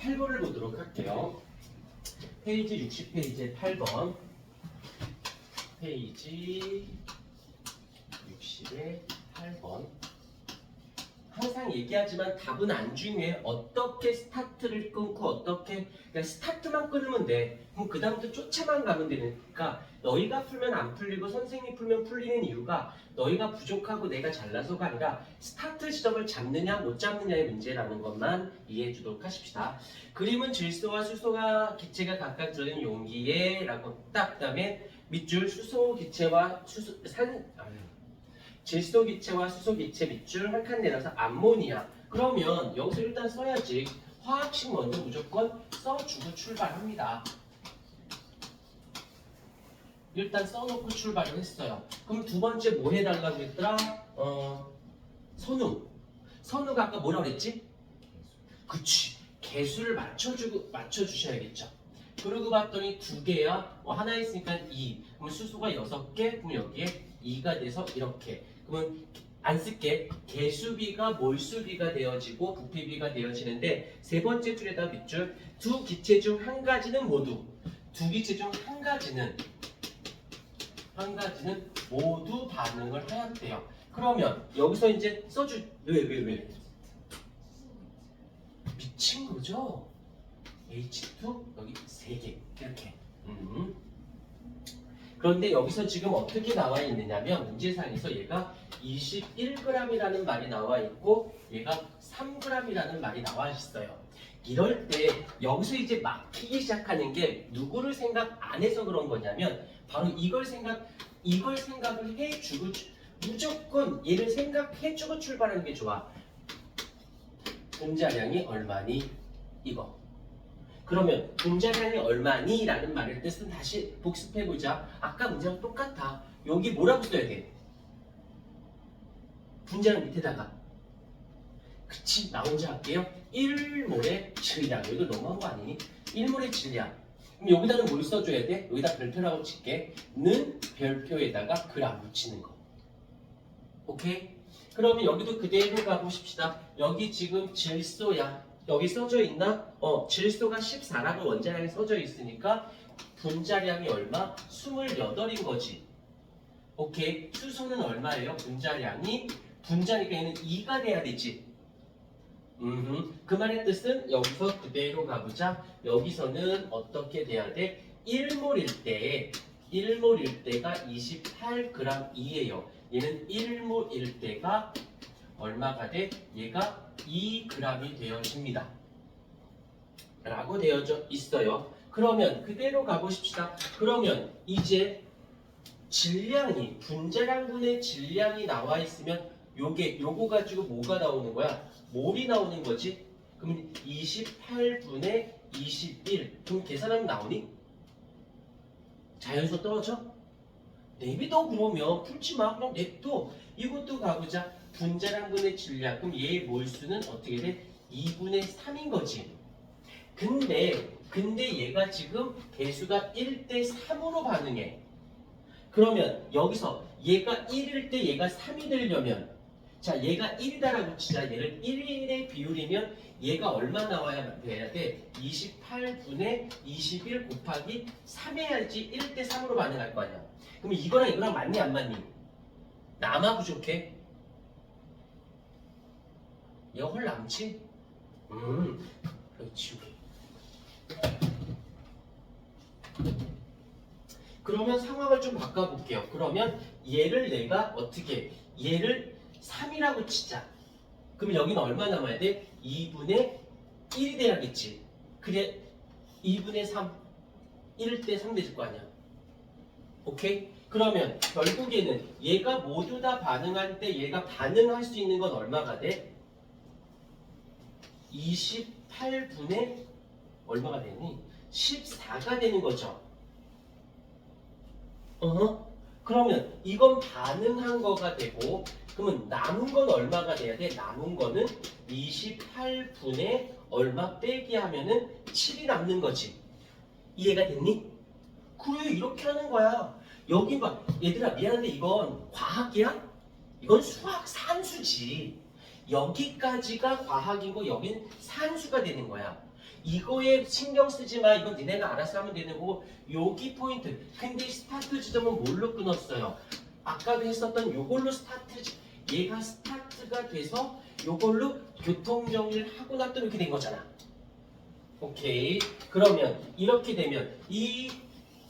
8번을 보도록 할게요. 페이지 60페이지의 8번. 페이지 60의 8번. 항상 얘기하지만 답은 안 중요해. 어떻게 스타트를 끊고 어떻게 그냥 스타트만 끊으면 돼. 그럼 그 다음부터 쫓아만 가면 되니까 너희가 풀면 안 풀리고 선생님이 풀면 풀리는 이유가 너희가 부족하고 내가 잘나서가 아니라 스타트 지점을 잡느냐 못 잡느냐의 문제라는 것만 이해해 주도록 하십시다. 그림은 질소와 수소가 기체가 각각 들어있는 용기에 라고 딱 그다음에 밑줄 수소 기체와 수소 산 아유. 질소 기체와 수소 기체 밑줄 한 칸 내려서 암모니아. 그러면 여기서 일단 써야지. 화학식 먼저 무조건 써주고 출발합니다. 일단 써놓고 출발을 했어요. 그럼 두 번째 뭐 해달라고 했더라? 어, 선우. 선우가 아까 뭐라 그랬지? 그치. 개수를 맞춰주고, 맞춰주셔야겠죠. 그러고 봤더니 두 개야. 뭐 하나 있으니까 2. 그러면 수소가 여섯 개. 그럼 여기에 2가 돼서 이렇게. 그러면 안 쓸게. 개수비가 몰수비가 되어지고 부피비가 되어지는데 세 번째 줄에다 밑줄 두 기체 중 한 가지는 모두 두 기체 중 한 가지는 한 가지는 모두 반응을 하였대요. 그러면 여기서 이제 써주 왜왜 왜? 미친 거죠? H2 여기 세개 이렇게. 음. 그런데 여기서 지금 어떻게 나와 있느냐면 문제상에서 얘가 21g이라는 말이 나와 있고 얘가 3g이라는 말이 나와 있어요. 이럴 때 여기서 이제 막히기 시작하는 게 누구를 생각 안 해서 그런 거냐면 바로 이걸 생각 이걸 생각을 해주고 주- 무조건 얘를 생각해주고 출발하는 게 좋아. 분자량이 얼마니 이거. 그러면 분자량이 얼마니? 라는 말의 뜻은 다시 복습해보자. 아까 문제랑 똑같아. 여기 뭐라고 써야 돼? 분자량 밑에다가. 그치, 나 혼자 할게요. 1몰의 질량. 이거 너무한 거 아니니? 1몰의 질량. 그럼 여기다는 뭘 써줘야 돼? 여기다 별표라고 칠게. 는 별표에다가 그람 붙이는 거. 오케이? 그러면 여기도 그대로 가보십시다. 여기 지금 질소야. 여기 써져 있나? 어, 질소가 14라고 원자량이 써져 있으니까 분자량이 얼마? 28인 거지. 오케이. 수소는 얼마예요? 분자량이 분자니까 얘는 2가 돼야 되지. 음, 그 말의 뜻은 여기서 그대로 가보자. 여기서는 어떻게 돼야 돼? 1몰일 때, 1몰일 때가 28g이에요. 얘는 1몰일 때가 얼마가 돼? 얘가 2g이 되어집니다. 라고 되어져 있어요. 그러면 그대로 가보십시다. 그러면 이제 질량이 분자량분의 질량이 나와 있으면 요게 요거 가지고 뭐가 나오는 거야? 몰이 나오는 거지. 그러면 28분의 21. 그럼 계산하면 나오니? 자연수 떨어져? 내비도 그러면 풀지 마. 그냥 냅둬. 이것도 가보자. 분자량 분의 질량. 그럼 얘의 몰수는 어떻게 돼? 2분의 3인 거지. 근데 근데 얘가 지금 개수가 1대 3으로 반응해. 그러면 여기서 얘가 1일 때 얘가 3이 되려면 자 얘가 1이다라고 치자 얘를 1의 비율이면 얘가 얼마 나와야 돼야 돼? 28분의 21 곱하기 3 해야지 1대 3으로 반응할 거 아니야. 그럼 이거랑 이거랑 맞니 안 맞니? 남아 부족해? 얘가 헐 남지? 음 그렇지 그러면 상황을 좀 바꿔볼게요. 그러면 얘를 내가 어떻게 얘를 3이라고 치자. 그럼 여기는 얼마 남아야 돼? 2분의 1이 돼야겠지. 그래 2분의 3 1일 때3 되질 거 아니야. 오케이? 그러면 결국에는 얘가 모두 다 반응할 때 얘가 반응할 수 있는 건 얼마가 돼? 28분의 얼마가 되니? 14가 되는 거죠. 어? 그러면 이건 반응한 거가 되고 그러면 남은 건 얼마가 돼야 돼? 남은 거는 28분의 얼마 빼기 하면은 7이 남는 거지. 이해가 됐니? 그래 이렇게 하는 거야. 여기 봐 얘들아 미안한데 이건 과학이야? 이건 수학 산수지. 여기까지가 과학이고 여긴 산수가 되는 거야. 이거에 신경 쓰지 마. 이건 니네가 알아서 하면 되는 거고 여기 포인트. 근데 스타트 지점은 뭘로 끊었어요? 아까도 했었던 요걸로 스타트 지- 얘가 스타트가 돼서 요걸로 교통 정리를 하고 났더니 이렇게 된 거잖아. 오케이. 그러면 이렇게 되면 이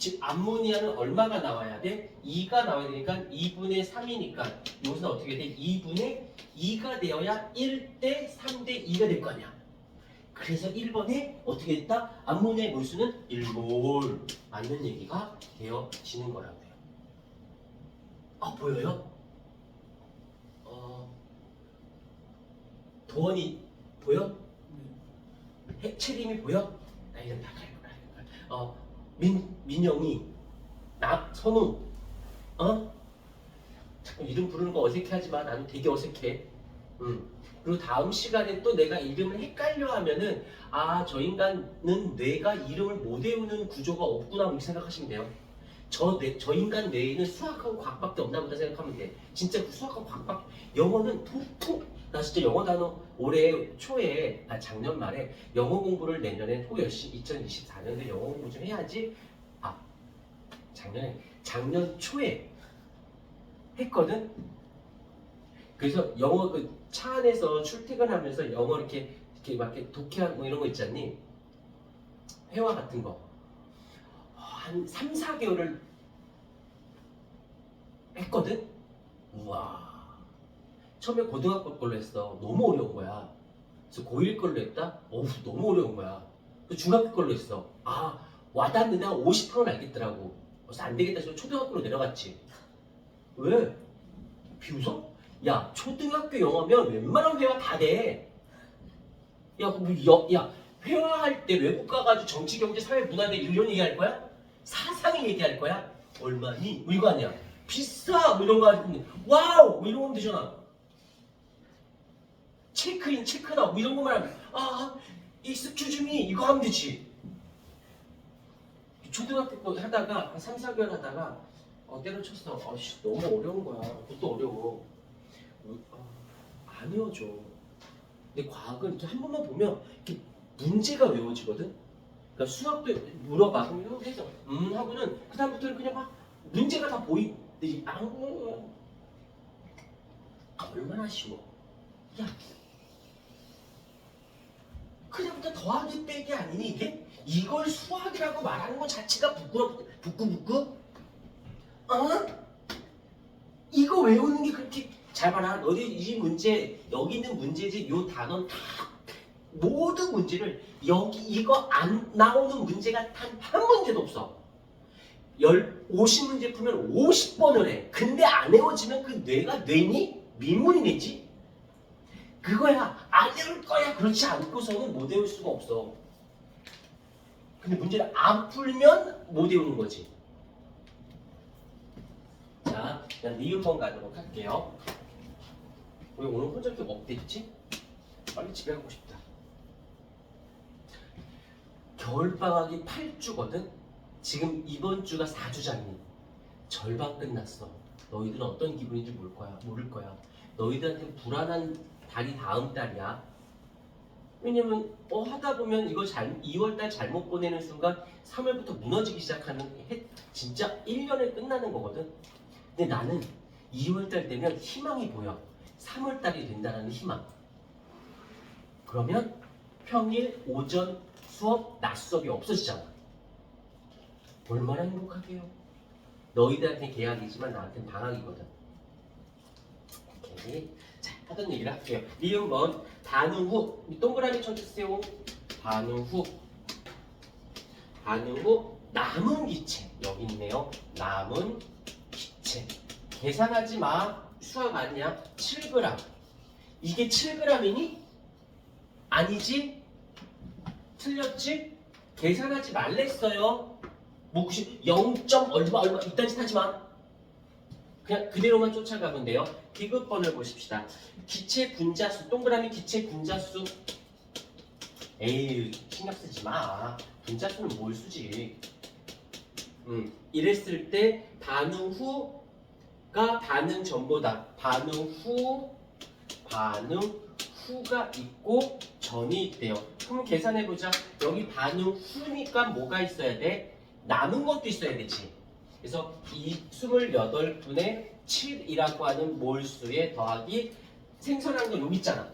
즉 암모니아는 얼마가 나와야 돼? 2가 나와야 되니까 2분의 3이니까 여기서 어떻게 돼? 2분의 2가 되어야 1대 3대 2가 될 거 아니야. 그래서 1번에 어떻게 됐다? 암모니아의 몰수는 1몰 맞는 얘기가 되어지는 거라고요. 아 보여요? 어 도원이 보여? 해체림이 보여? 나 이름 다 갈거야. 어 민, 민영이, 나, 선우, 어? 자꾸 이름 부르는 거 어색해하지만 나는 되게 어색해. 음. 그리고 다음 시간에 또 내가 이름을 헷갈려 하면은 아, 저 인간은 뇌가 이름을 못 외우는 구조가 없구나 이렇게 생각하시면 돼요. 저, 뇌, 저 인간 뇌에는 수학하고 과학밖에 없나 보다 생각하면 돼. 진짜 그 수학하고 과학, 영어는 톡톡. 나 진짜 영어 단어 올해 초에, 아, 작년 말에 영어 공부를 내년에 또 열심히 2024년에 영어 공부 좀 해야지. 아 작년에 작년 초에 했거든. 그래서 영어 그차 안에서 출퇴근하면서 영어 이렇게 이렇게 막 이렇게 독해하고 뭐 이런 거 있잖니. 회화 같은 거. 한 3, 4개월을 했거든. 우와. 처음에 고등학교 걸로 했어. 너무 어려운 거야. 그래서 고1 걸로 했다? 어우, 너무 어려운 거야. 그 중학교 걸로 했어. 아, 와닿는데 한 50%는 알겠더라고. 그래서 안 되겠다 해서 초등학교로 내려갔지. 왜? 비웃어? 야, 초등학교 영어면 웬만한 회화 다 돼. 야, 뭐, 여, 야, 회화할 때 외국 가가지고 정치, 경제, 사회, 문화 대 이런 얘기할 거야? 사상을 얘기할 거야? 얼마니? 뭐 이거 아니야. 비싸! 뭐 이런 거 가지고 와우! 뭐 이런 거 하면 되잖아. 체크인, 체크아웃 뭐 이런 거만 하면 아, 익스큐즈미 이거 하면 되지. 초등학교 거 하다가 한 3, 4개월 하다가 어, 때려쳤어. 아씨 너무 어려운 거야. 그것도 어려워. 어, 아, 안 외워져. 근데 과학은 이렇게 한 번만 보면 이렇게 문제가 외워지거든. 그러니까 수학도 물어봐. 이렇게 해서 음 하고는 그 다음부터는 그냥 막 문제가 다 보이. 이 아무 얼마나 쉬워. 야, 그냥부터 더하기 빼기 아니니 이게? 이걸 수학이라고 말하는 것 자체가 부끄럽, 부끄부끄? 어? 이거 외우는 게 잘 봐라. 너희 이 문제 여기 있는 문제지 요 단어 다 모든 문제를 여기 이거 안 나오는 문제가 단 한 문제도 없어. 열 50문제 풀면 50번을 해. 근데 안 외워지면 그 뇌가 뇌니? 민물이 내지? 그거야 안 외울 거야 그렇지 않고서는 못 외울 수가 없어 근데 문제를 안 풀면 못 외우는 거지 자 그냥 니은번 가도록 할게요 왜 오늘 혼자 이렇게 업됐지? 빨리 집에 가고 싶다 겨울방학이 8주거든 지금 이번 주가 4주잖니 절반 끝났어 너희들은 어떤 기분인지 모를 거야 모를 거야 너희들한테 불안한 달이 다음 달이야. 왜냐면 어 하다 보면 이거 잘 2월 달 잘못 보내는 순간 3월부터 무너지기 시작하는 해, 진짜 1년에 끝나는 거거든. 근데 나는 2월 달 되면 희망이 보여. 3월달이 된다는 희망. 그러면 평일 오전 수업 낮 수업이 없어지잖아. 얼마나 행복하게요. 너희들한테 계약이지만 나한테는 방학이거든. 오케이. 자, 하던 얘기를 할게요. 미음번 반응 후 동그라미 쳐주세요. 반응 후 반응 후 남은 기체 여기 있네요. 남은 기체 계산하지 마. 수학 아니야. 7g 이게 7g이니? 아니지? 틀렸지? 계산하지 말랬어요. 뭐 혹시 0. 얼마 얼마 이딴 짓 하지 마. 그냥 그대로만 쫓아가면 돼요. 기급번을 보십시다. 기체 분자수, 동그라미 기체 분자수. 에이, 신경 쓰지 마. 분자수는 뭘 쓰지? 음, 이랬을 때 반응 후 가 반응 전보다 반응 후, 반응 후가 있고 전이 있대요. 그럼 계산해 보자. 여기 반응 후니까 뭐가 있어야 돼? 남은 것도 있어야 되지. 그래서 이 28분의 7이라고 하는 몰수에 더하기 생성한 거 여기 있잖아.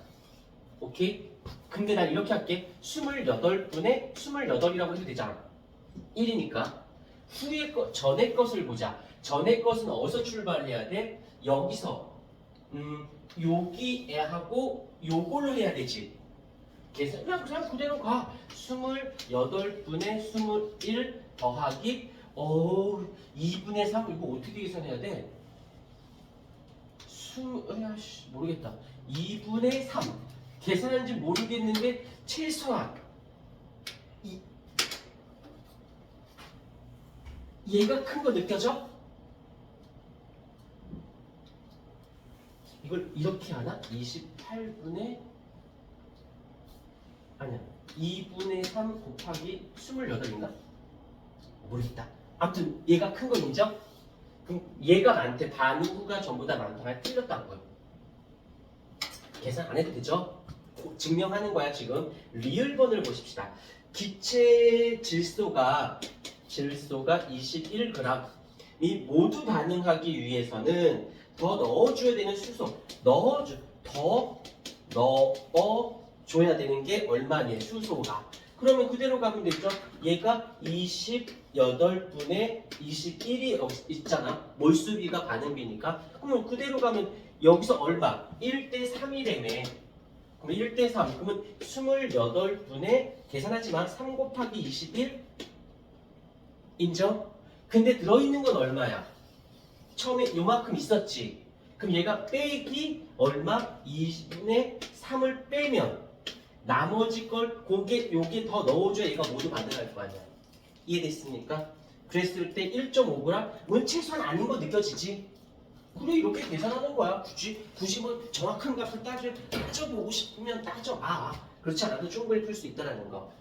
오케이? 근데 난 이렇게 할게. 28분의 28이라고 해도 되잖아. 1이니까. 후의 것, 전의 것을 보자. 전의 것은 어디서 출발해야 돼? 여기서. 음, 여기에 하고 요걸로 해야 되지. 계산 그냥, 그냥 그대로 가. 28분의 21 더하기 어우 2분의 3 이거 어떻게 계산해야 돼? 수, 야씨 모르겠다. 2분의 3 계산한지 모르겠는데 최소한 이, 얘가 큰 거 느껴져? 이걸 이렇게 하나? 28분의 아니야 2분의 3 곱하기 28인가? 모르겠다 아무튼 얘가 큰거 인정? 그럼 얘가 많대 반응 후가 전부 다 많다 틀렸다는 거예요 계산 안 해도 되죠? 고- 증명하는 거야 지금 리을 번을 보십시다 기체 질소가 질소가 21g이 모두 반응하기 위해서는 더 넣어줘야 되는 수소 넣어줘 더 넣어줘야 되는 게 얼마니 수소가. 그러면 그대로 가면 되죠? 얘가 28분의 21이 있잖아. 몰수비가 반응비니까. 그러면 그대로 가면 여기서 얼마? 1대 3이래매. 그럼 1대 3 그러면 28분의 계산하지만 3 곱하기 21 인정? 근데 들어있는 건 얼마야? 처음에 요만큼 있었지. 그럼 얘가 빼기 얼마? 2분의 3을 빼면 나머지 걸 고게 요게 더 넣어줘야 얘가 모두 반응할 거 아니야. 이해됐습니까? 그랬을 때 1.5g은 최소한 아닌 거 느껴지지? 그래 이렇게 계산하는 거야. 굳이 굳이 뭐 정확한 값을 따져 따져보고 싶으면 따져봐. 그렇지 않아도 충분히 풀 수 있다라는 거.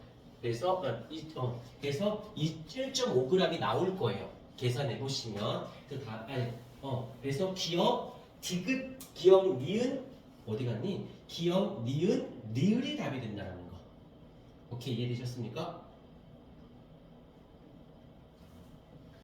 그래서 어, 이, 어, 그래서 이 1.5g이 나올 거예요. 계산해 보시면 그 다, 아니, 어, 그래서 기억, 디귿, 기억, 니은 어디 갔니? 기억, 니은, 리을이 답이 된다는 거. 오케이 이해되셨습니까?